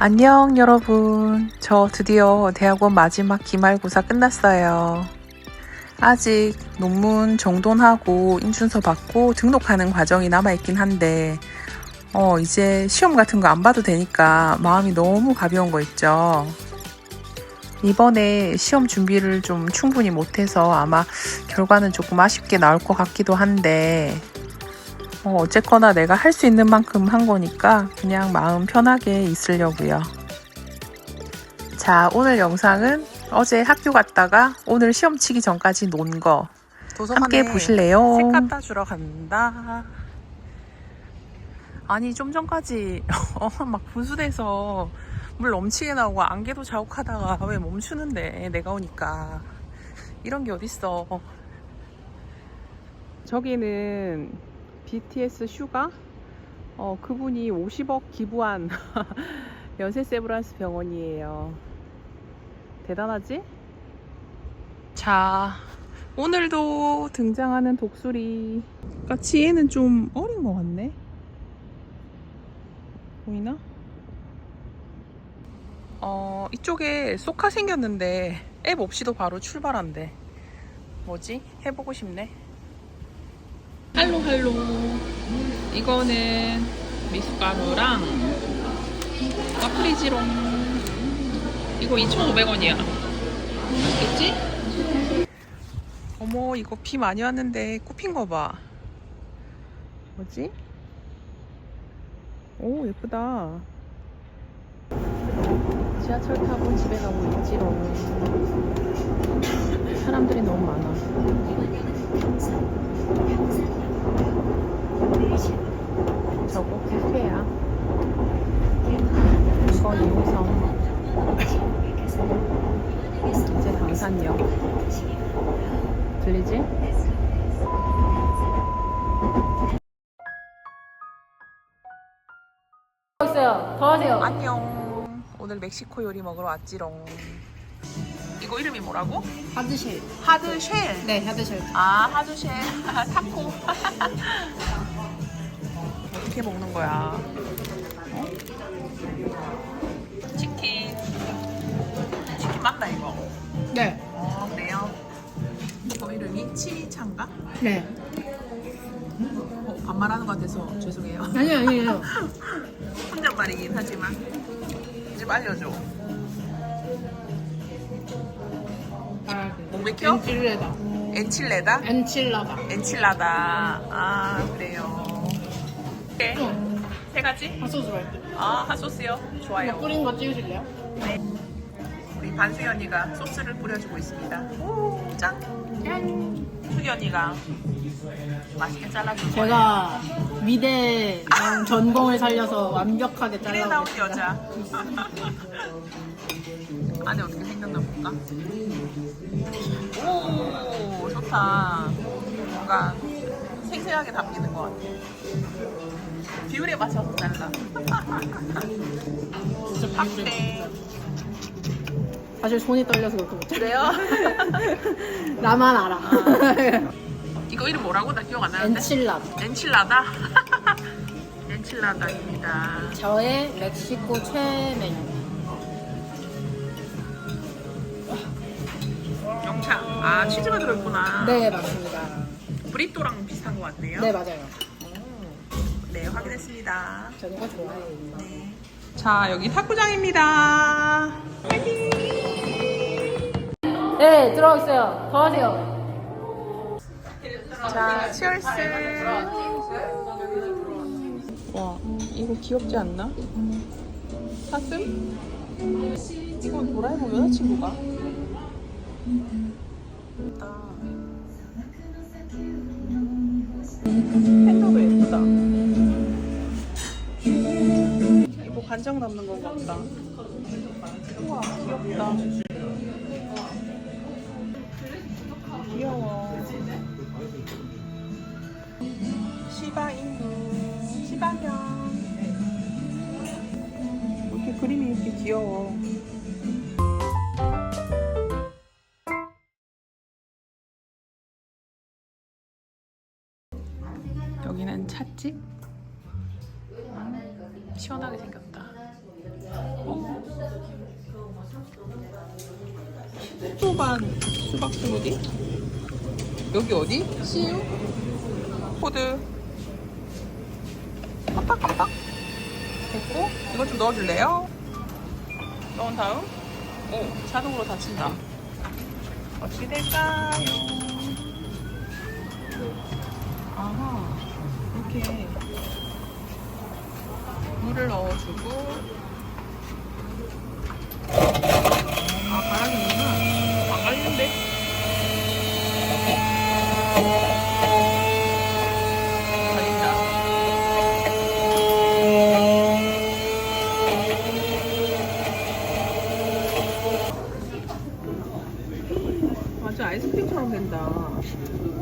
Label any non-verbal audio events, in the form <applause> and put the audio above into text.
안녕 여러분. 저 드디어 대학원 마지막 기말고사 끝났어요. 아직 논문 정돈하고 인준서 받고 등록하는 과정이 남아있긴 한데, 어, 이제 시험 같은 거 안 봐도 되니까 마음이 너무 가벼운 거 있죠. 이번에 시험 준비를 좀 충분히 못해서 아마 결과는 조금 아쉽게 나올 것 같기도 한데, 어, 어쨌거나 내가 할 수 있는 만큼 한 거니까 그냥 마음 편하게 있으려고요. 자, 오늘 영상은 어제 학교 갔다가 오늘 시험 치기 전까지 논 거 함께 보실래요? 책 갖다 주러 간다. 아니 좀 전까지 <laughs> 어, 막 분수대서 물 넘치게 나오고 안개도 자욱하다가 왜 멈추는데 내가 오니까 이런 게 어딨어. 저기는 BTS 슈가 어, 그분이 50억 기부한 <laughs> 연세 세브란스 병원이에요. 대단하지? 자, 오늘도 등장하는 독수리. 그러니까 지혜는 좀 어린 것 같네. 보이나? 어, 이쪽에 소카 생겼는데 앱 없이도 바로 출발한대. 뭐지? 해보고 싶네. 할로 할로. 이거는 미숫가루랑 와플이지롱. 이거 2,500원이야. 맞겠지? 어머, 이거 비 많이 왔는데 꽃핀 거 봐. 뭐지? 오, 예쁘다. 지하철 타고 집에 가고 있지롱. 사람들이 너무 많아. 저거 카페야. 이거 2호선. 이제 당산역. 들리지? 있어요. 더 하세요. 안녕. 오늘 멕시코 요리 먹으러 왔지롱. 이거 이름이 뭐라고? 하드실. 하드쉘. 네, 하드실. 아, 하드쉘. <laughs> 타코. <laughs> 어떻게 먹는 거야? 어? 치킨. 치킨 맞나, 이거? 네. 네. 어, 반말하는 것 같아서 죄송해요. 아니 아니에요. <laughs> 혼잣말이긴 하지만. 좀 알려줘. 아, 뭐 맥혀? 엔칠레다. 엔칠레다? 엔칠라다. 엔칠라다. 아, 그래요. 네. 응. 세 가지? 핫소스 말고. 아, 핫소스요? 좋아요. 뿌린 거 찍으실래요? 우리 반수희 언니가 소스를 뿌려주고 있습니다. 오, 짠! 짠! 언니가 맛있게 거예요. 제가 미대 전공을 살려서 완벽하게 미래 나온. 여자. 안에 어떻게 생겼나 볼까? 오, 좋다. 뭔가 생생하게 담기는 것 같아. 비율에 맞춰서 잘라. <laughs> 진짜 팍대. 사실 손이 떨려서 그렇게 못해. 그래요? <laughs> 나만 알아. 이거 이름 뭐라고? 나 기억 안 나는데. 엔칠라다. 엔칠라다? <laughs> 엔칠라다입니다. 저의 멕시코 최메뉴. 영창. 아, 치즈가 들어있구나. 네, 맞습니다. 브리또랑 비슷한 것 같네요. 네, 맞아요. 네, 확인했습니다. 저는 이거 좋아해요. 네. 자, 여기 탁구장입니다. 화이팅! 네, 들어오세요. 더 하세요. 자, 치얼스. 와, 이거 귀엽지 않나? 사슴? 이건 도라에몽 여자친구가? 예쁘다. 팬더도 예쁘다. 간장 담는 건가 보다. 우와, 귀엽다. 귀여워. 시바 인누, 시바견. 이렇게 그림이 이렇게 귀여워. 여기는 찻집. 시원하게 생겼다. 초반 수박 스무디? 여기 어디? 시유? 코드 깜빡깜빡 됐고 이거 좀 넣어줄래요? 넣은 다음 오 자동으로 닫힌다 어떻게 될까요? 아하 이렇게 물을 넣어주고 当老师